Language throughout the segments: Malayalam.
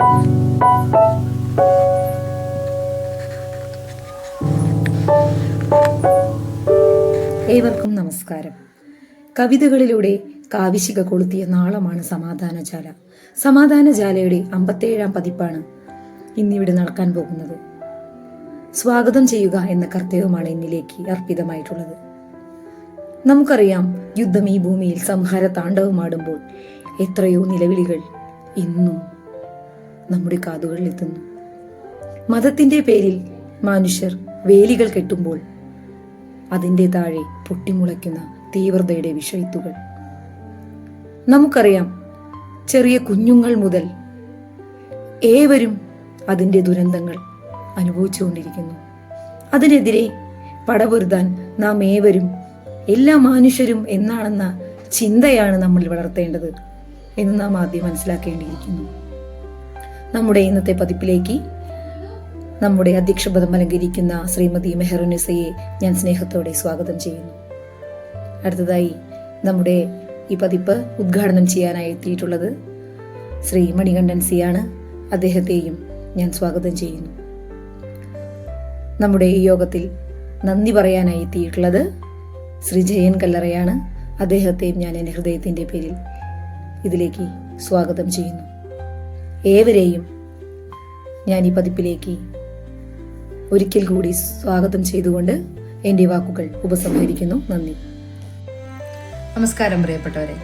ഏവർക്കും നമസ്കാരം. കവിതകളിലൂടെ കാവിശിക കൊളുത്തിയ നാളമാണ് സമാധാനജാല. സമാധാനജാലയുടെ അമ്പത്തേഴാം പതിപ്പാണ് ഇന്നിവിടെ നടക്കാൻ പോകുന്നത്. സ്വാഗതം ചെയ്യുക എന്ന കർത്തവ്യമാണ് എന്നിലേക്ക് അർപ്പിതമായിട്ടുള്ളത്. നമുക്കറിയാം യുദ്ധം ഈ ഭൂമിയിൽ സംഹാര താണ്ഡവമാടുമ്പോൾ എത്രയോ നിലവിളികൾ ഇന്നും നമ്മുടെ കാതുകളിൽ എത്തുന്നു. മതത്തിന്റെ പേരിൽ മനുഷ്യർ വേലികൾ കെട്ടുമ്പോൾ അതിന്റെ താഴെ പൊട്ടിമുളയ്ക്കുന്ന തീവ്രതയുടെ വിഷയത്തുകൾ നമുക്കറിയാം ചെറിയ കുഞ്ഞുങ്ങൾ മുതൽ ഏവരും അതിന്റെ ദുരന്തങ്ങൾ അനുഭവിച്ചുകൊണ്ടിരിക്കുന്നു. അതിനെതിരെ പടപൊരുതാൻ നാം ഏവരും എല്ലാ മനുഷ്യരും എന്നാണെന്ന ചിന്തയാണ് നമ്മൾ വളർത്തേണ്ടത് എന്ന് നാം ആദ്യം മനസ്സിലാക്കേണ്ടിയിരിക്കുന്നു. നമ്മുടെ ഇന്നത്തെ പതിപ്പിലേക്ക് നമ്മുടെ അധ്യക്ഷപദം അലങ്കരിക്കുന്ന ശ്രീമതി മെഹറുനിസയെ ഞാൻ സ്നേഹത്തോടെ സ്വാഗതം ചെയ്യുന്നു. അടുത്തതായി നമ്മുടെ ഈ പതിപ്പ് ഉദ്ഘാടനം ചെയ്യാനായി എത്തിയിട്ടുള്ളത് ശ്രീ മണികണ്ഠൻ സിയാണ്. അദ്ദേഹത്തെയും ഞാൻ സ്വാഗതം ചെയ്യുന്നു. നമ്മുടെ ഈ യോഗത്തിൽ നന്ദി പറയാനായി എത്തിയിട്ടുള്ളത് ശ്രീ ജയൻ കല്ലറയാണ്. അദ്ദേഹത്തെയും ഞാൻ എന്റെ ഹൃദയത്തിന്റെ പേരിൽ ഇതിലേക്ക് സ്വാഗതം ചെയ്യുന്നു. ഏവരെയും ഞാൻ ഈ പതിപ്പിലേക്ക് ഒരിക്കൽ കൂടി സ്വാഗതം ചെയ്തുകൊണ്ട് എന്റെ വാക്കുകൾ ഉപസംഹരിക്കുന്നു. നന്ദി. നമസ്കാരം പ്രിയപ്പെട്ടവരെ.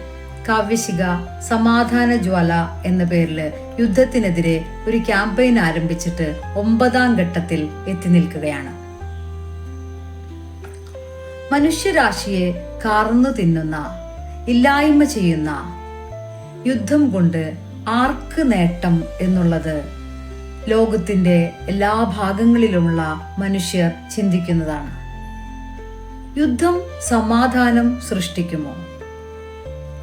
കാവ്യശിക സമാധാന ജ്വാല എന്ന പേരിൽ യുദ്ധത്തിനെതിരെ ഒരു ക്യാമ്പയിൻ ആരംഭിച്ചിട്ട് ഒമ്പതാം ഘട്ടത്തിൽ എത്തി നിൽക്കുകയാണ്. മനുഷ്യരാശിയെ കാർന്നു തിന്നുന്ന ഇല്ലായ്മ ചെയ്യുന്ന യുദ്ധം കൊണ്ട് ആർക്ക് നേട്ടം എന്നുള്ളത് ലോകത്തിന്റെ എല്ലാ ഭാഗങ്ങളിലുമുള്ള മനുഷ്യർ ചിന്തിക്കുന്നതാണ്. യുദ്ധം സമാധാനം സൃഷ്ടിക്കുമോ?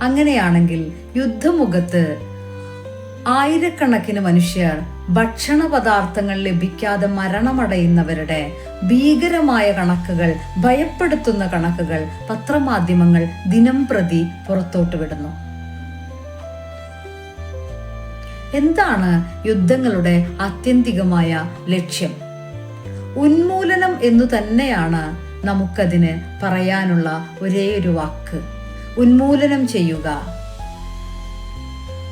അങ്ങനെയാണെങ്കിൽ യുദ്ധമുഖത്ത് ആയിരക്കണക്കിന് മനുഷ്യർ ഭക്ഷണ പദാർത്ഥങ്ങൾ ലഭിക്കാതെ മരണമടയുന്നവരുടെ ഭീകരമായ കണക്കുകൾ ഭയപ്പെടുത്തുന്ന കണക്കുകൾ പത്രമാധ്യമങ്ങൾ ദിനം പ്രതി പുറത്തോട്ട് വിടുന്നു. എന്താണ് യുദ്ധങ്ങളുടെ ആത്യന്തികമായ ലക്ഷ്യം? ഉന്മൂലനം എന്നു തന്നെയാണ് നമുക്കതിന് പറയാനുള്ള ഒരേ ഒരു വാക്ക്. ഉന്മൂലനം ചെയ്യുക.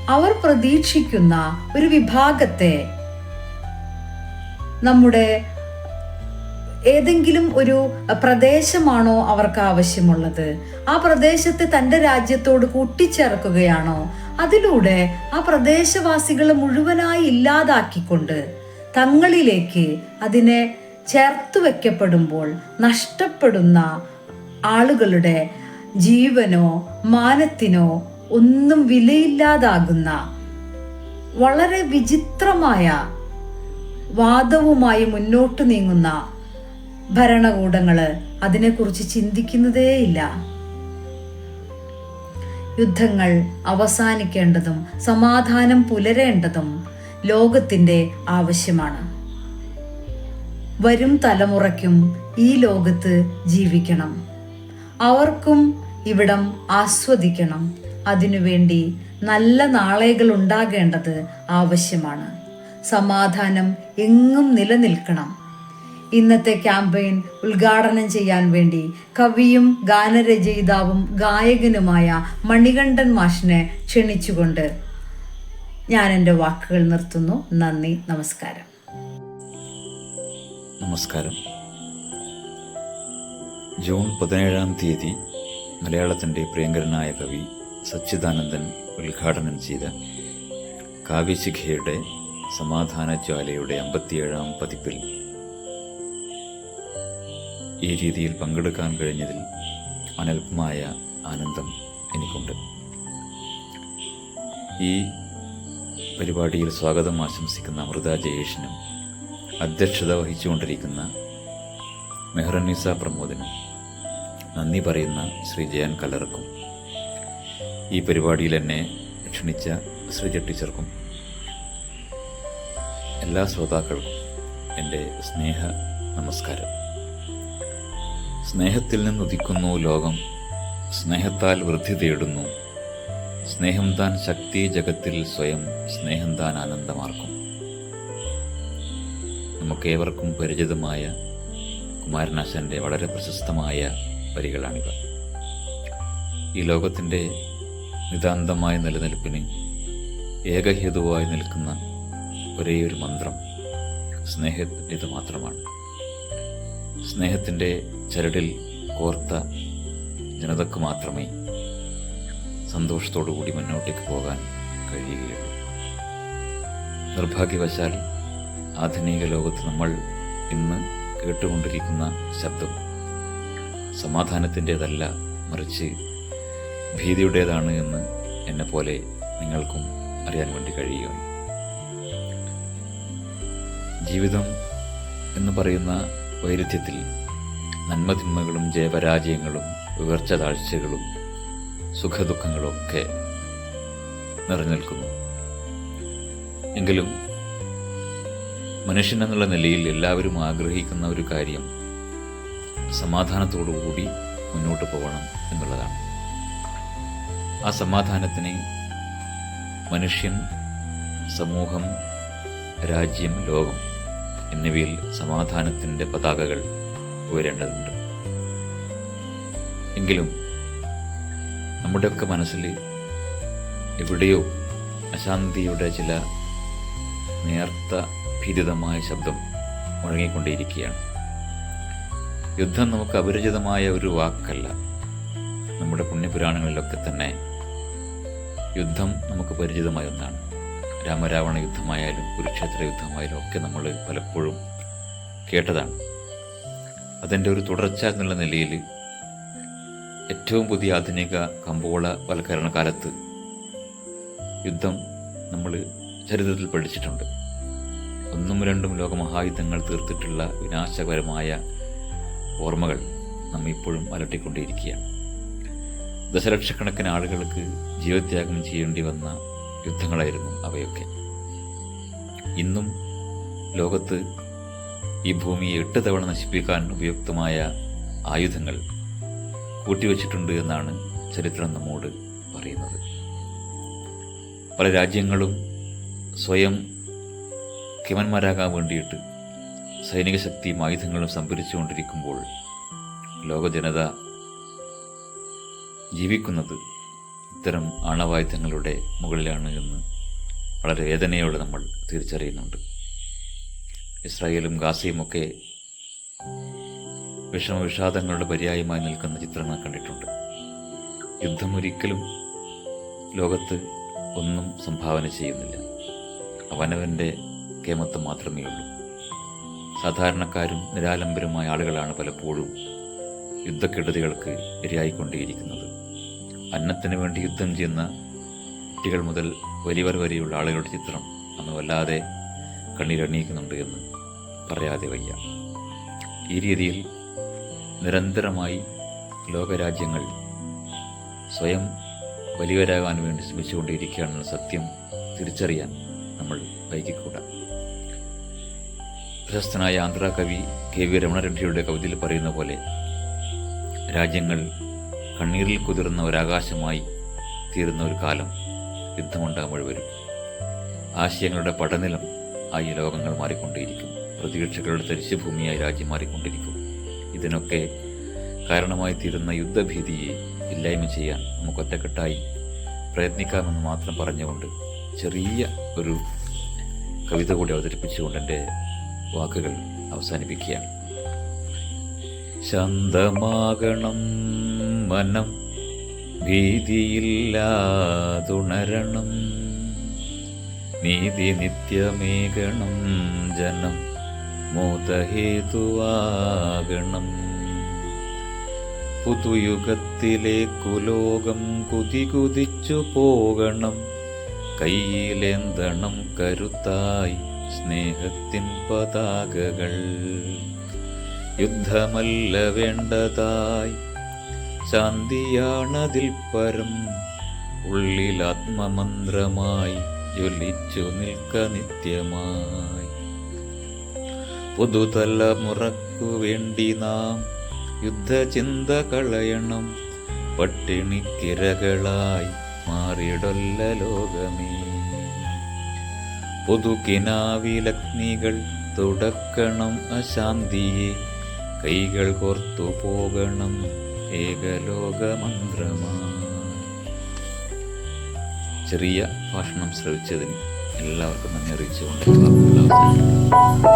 അവർ പ്രതീക്ഷിക്കുന്ന ഒരു വിഭാഗത്തെ നമ്മുടെ ഏതെങ്കിലും ഒരു പ്രദേശമാണോ അവർക്ക് ആവശ്യമുള്ളത്? ആ പ്രദേശത്തെ തന്റെ രാജ്യത്തോട് കൂട്ടിച്ചേർക്കുകയാണോ? അതിലൂടെ ആ പ്രദേശവാസികളെ മുഴുവനായി ഇല്ലാതാക്കിക്കൊണ്ട് തങ്ങളിലേക്ക് അതിനെ ചേർത്ത് വെക്കപ്പെടുമ്പോൾ നഷ്ടപ്പെടുന്ന ആളുകളുടെ ജീവനോ മാനത്തിനോ ഒന്നും വിലയില്ലാതാകുന്ന വളരെ വിചിത്രമായ വാദവുമായി മുന്നോട്ട് നീങ്ങുന്ന ഭരണകൂടങ്ങൾ അതിനെക്കുറിച്ച് ചിന്തിക്കുന്നതേയില്ല. യുദ്ധങ്ങൾ അവസാനിക്കേണ്ടതും സമാധാനം പുലരേണ്ടതും ലോകത്തിന്റെ ആവശ്യമാണ്. വരും തലമുറയ്ക്കും ഈ ലോകത്ത് ജീവിക്കണം. അവർക്കും ഇവിടം ആസ്വദിക്കണം. അതിനുവേണ്ടി നല്ല നാളേകൾ ഉണ്ടാകേണ്ടത് ആവശ്യമാണ്. സമാധാനം എങ്ങും നിലനിൽക്കണം. ഇന്നത്തെ ക്യാമ്പയിൻ ഉദ്ഘാടനം ചെയ്യാൻ വേണ്ടി കവിയും ഗാനരചയിതാവും ഗായകനുമായ മണികണ്ഠൻ മാഷിനെ ക്ഷണിച്ചുകൊണ്ട് ഞാൻ എന്റെ വാക്കുകൾ നിർത്തുന്നു. നന്ദി നമസ്കാരം. നമസ്കാരം. ജൂൺ പതിനേഴാം തീയതി മലയാളത്തിന്റെ പ്രിയങ്കരനായ കവി സച്ചിദാനന്ദൻ ഉദ്ഘാടനം ചെയ്ത കാവ്യശിഖയുടെ സമാധാന ജ്വാലയുടെ അമ്പത്തിയേഴാം പതിപ്പിൽ ഈ രീതിയിൽ പങ്കെടുക്കാൻ കഴിഞ്ഞതിൽ അനൽപമായ ആനന്ദം എനിക്കുണ്ട്. ഈ പരിപാടിയിൽ സ്വാഗതം ആശംസിക്കുന്ന അമൃത ജയേഷിനും അധ്യക്ഷത വഹിച്ചുകൊണ്ടിരിക്കുന്ന മെഹ്റനിസ പ്രമോദിനും നന്ദി പറയുന്ന ശ്രീ ജയൻ കലർക്കും ഈ പരിപാടിയിൽ എന്നെ ക്ഷണിച്ച ശ്രീജ ടീച്ചർക്കും എല്ലാ ശ്രോതാക്കൾക്കും എന്റെ സ്നേഹ നമസ്കാരം. സ്നേഹത്തിൽ നിന്നുദിക്കുന്നു ലോകം. സ്നേഹത്താൽ വൃദ്ധി തേടുന്നു. സ്നേഹം താൻ ശക്തി ജഗത്തിൽ സ്വയം സ്നേഹം താൻ ആനന്ദമാർക്കും. നമുക്കേവർക്കും പരിചിതമായ കുമാരനാശന്റെ വളരെ പ്രശസ്തമായ വരികളാണിവ. ഈ ലോകത്തിന്റെ നിതാന്തമായ നിലനിൽപ്പിന് ഏകഹേതുവായി നിൽക്കുന്ന ഒരേ ഒരു മന്ത്രം സ്നേഹത്തിന്റെ മാത്രമാണ്. സ്നേഹത്തിന്റെ ചരടിൽ കോർത്ത ജനതക്ക് മാത്രമേ സന്തോഷത്തോടു കൂടി മുന്നോട്ടേക്ക് പോകാൻ കഴിയുകയുള്ളൂ. നിർഭാഗ്യവശാൽ ആധുനിക ലോകത്ത് നമ്മൾ ഇന്ന് കേട്ടുകൊണ്ടിരിക്കുന്ന ശബ്ദം സമാധാനത്തിന്റെതല്ല മറിച്ച് ഭീതിയുടേതാണ് എന്ന് എന്നെ പോലെ നിങ്ങൾക്കും അറിയാൻ വേണ്ടി കഴിയുകയാണ്. ജീവിതം എന്ന് പറയുന്ന വൈരുദ്ധ്യത്തിൽ നന്മതിന്മകളും ജയപരാജയങ്ങളും ഉയർച്ച താഴ്ചകളും സുഖദുഃഖങ്ങളും ഒക്കെ നിറഞ്ഞു നിൽക്കുന്നു എങ്കിലും മനുഷ്യൻ എന്നുള്ള നിലയിൽ എല്ലാവരും ആഗ്രഹിക്കുന്ന ഒരു കാര്യം സമാധാനത്തോടുകൂടി മുന്നോട്ട് പോകണം എന്നുള്ളതാണ്. ആ സമാധാനത്തിന് മനുഷ്യൻ സമൂഹം രാജ്യം ലോകം എന്നിവയിൽ സമാധാനത്തിന്റെ പതാകകൾ ഉയരേണ്ടതുണ്ട്. എങ്കിലും നമ്മുടെയൊക്കെ മനസ്സിൽ എവിടെയോ അശാന്തിയുടെ ചില നേർത്ത ഭീതിതമായ ശബ്ദം മുഴങ്ങിക്കൊണ്ടേയിരിക്കുകയാണ്. യുദ്ധം നമുക്ക് അപരിചിതമായ ഒരു വാക്കല്ല. നമ്മുടെ പുണ്യപുരാണങ്ങളിലൊക്കെ തന്നെ യുദ്ധം നമുക്ക് പരിചിതമായ ഒന്നാണ്. രാമരാവണ യുദ്ധമായാലും കുരുക്ഷേത്ര യുദ്ധമായാലും ഒക്കെ നമ്മൾ പലപ്പോഴും കേട്ടതാണ്. അതിന്റെ ഒരു തുടർച്ച എന്നുള്ള നിലയിൽ ഏറ്റവും പുതിയ ആധുനിക കമ്പോള വൽക്കരണ കാലത്ത് യുദ്ധം നമ്മൾ ചരിത്രത്തിൽ പഠിച്ചിട്ടുണ്ട്. ഒന്നും രണ്ടും ലോകമഹായുദ്ധങ്ങൾ തീർത്തിട്ടുള്ള വിനാശകരമായ ഓർമ്മകൾ നമ്മെ ഇപ്പോഴും അലട്ടിക്കൊണ്ടേയിരിക്കുകയാണ്. ദശലക്ഷക്കണക്കിന് ആളുകൾക്ക് ജീവത്യാഗം ചെയ്യേണ്ടി വന്ന യുദ്ധങ്ങളായിരുന്നു അവയൊക്കെ. ഇന്നും ലോകത്ത് ഈ ഭൂമിയെ എട്ട് തവണ നശിപ്പിക്കാൻ ഉപയുക്തമായ ആയുധങ്ങൾ കൂട്ടിവച്ചിട്ടുണ്ട് എന്നാണ് ചരിത്രം നമ്മോട് പറയുന്നത്. പല രാജ്യങ്ങളും സ്വയം കിമന്മാരാകാൻ വേണ്ടിയിട്ട് സൈനിക ശക്തിയും ആയുധങ്ങളും സംഭരിച്ചുകൊണ്ടിരിക്കുമ്പോൾ ലോക ജനത ജീവിക്കുന്നത് ഇത്തരം ആണവായുധങ്ങളുടെ മുകളിലാണ് എന്ന് വളരെ വേദനയോടെ നമ്മൾ തിരിച്ചറിയുന്നുണ്ട്. ഇസ്രായേലും ഗാസയും ഒക്കെ വിഷമവിഷാദങ്ങളുടെ പര്യായമായി നിൽക്കുന്ന ചിത്രങ്ങൾ കണ്ടിട്ടുണ്ട്. യുദ്ധം ഒരിക്കലും ലോകത്ത് ഒന്നും സംഭാവന ചെയ്യുന്നില്ല. അവനവന്റെ കേമത്വം മാത്രമേ ഉള്ളൂ. സാധാരണക്കാരും നിരാലംബരുമായ ആളുകളാണ് പലപ്പോഴും യുദ്ധക്കെടുതികൾക്ക് ഇരയായിക്കൊണ്ടേയിരിക്കുന്നത്. അന്നത്തിന് വേണ്ടി യുദ്ധം ചെയ്യുന്ന കുട്ടികൾ മുതൽ വലിയവർ വരെയുള്ള ആളുകളുടെ ചിത്രം അന്ന് വല്ലാതെ കണ്ണീരണിയിക്കുന്നുണ്ട് എന്ന് പറയാതെ വയ്യ. ഈ രീതിയിൽ നിരന്തരമായി ലോകരാജ്യങ്ങൾ സ്വയം വലിയവരാകാൻ വേണ്ടി ശ്രമിച്ചുകൊണ്ടിരിക്കുകയാണെന്ന സത്യം തിരിച്ചറിയാൻ നമ്മൾ വൈകിക്കൂട. പ്രശസ്തനായ ആന്ധ്രാ കവി കെ വി രമണരെഡ്ഡിയുടെ കവിതയിൽ പറയുന്ന പോലെ രാജ്യങ്ങൾ കണ്ണീരിൽ കുതിർന്ന ഒരാകാശമായി തീരുന്ന ഒരു കാലം യുദ്ധമുണ്ടാകുമ്പോൾ വരും. ആശയങ്ങളുടെ പടനിലം ആയി ലോകങ്ങൾ മാറിക്കൊണ്ടേയിരിക്കും. പ്രതീക്ഷകളുടെ തരിശുഭൂമിയായി രാജ്യം മാറിക്കൊണ്ടിരിക്കും. ഇതിനൊക്കെ കാരണമായി തീരുന്ന യുദ്ധഭീതിയെ ഇല്ലായ്മ ചെയ്യാൻ നമുക്ക് ഒറ്റക്കെട്ടായി പ്രയത്നിക്കാമെന്ന് മാത്രം പറഞ്ഞുകൊണ്ട് ചെറിയ ഒരു കവിത കൂടി അവതരിപ്പിച്ചുകൊണ്ട് എന്റെ വാക്കുകൾ അവസാനിപ്പിക്കുകയാണ്. ശാന്തമാകണം. മനം ഭീതിയില്ലാതുണരണം നീതി നിത്യമേകണം. ജനം മോദഹേതുവാകണം പുതുയുഗത്തിലേക്കു ലോകം കുതികുതിച്ചു പോകണം. കയ്യിലെന്തണം കരുത്തായി സ്നേഹത്തിൻ പതാകകൾ. യുദ്ധമല്ല വേണ്ടതായി ശാന്തിയാണതിൽ പരം. ഉള്ളിൽ ആത്മമന്ത്രമായി ജ്വലിച്ചു നിൽക്ക നിത്യമായി. പുതുതലമുറക്കു വേണ്ടി നാം യുദ്ധചിന്ത കളയണം. പട്ടിണിക്കിരകളായി മാറിയിടൊല്ല ലോകമേ. പുതുക്കിനാവിലഗ്നികൾ തുടക്കണം അശാന്തിയെ. കൈകൾ കോർത്തു പോകണം ചെറിയ ഭാഷണം ശ്രവിച്ചതിന് എല്ലാവർക്കും നന്ദി അറിയിച്ചുകൊണ്ട് എല്ലാവരും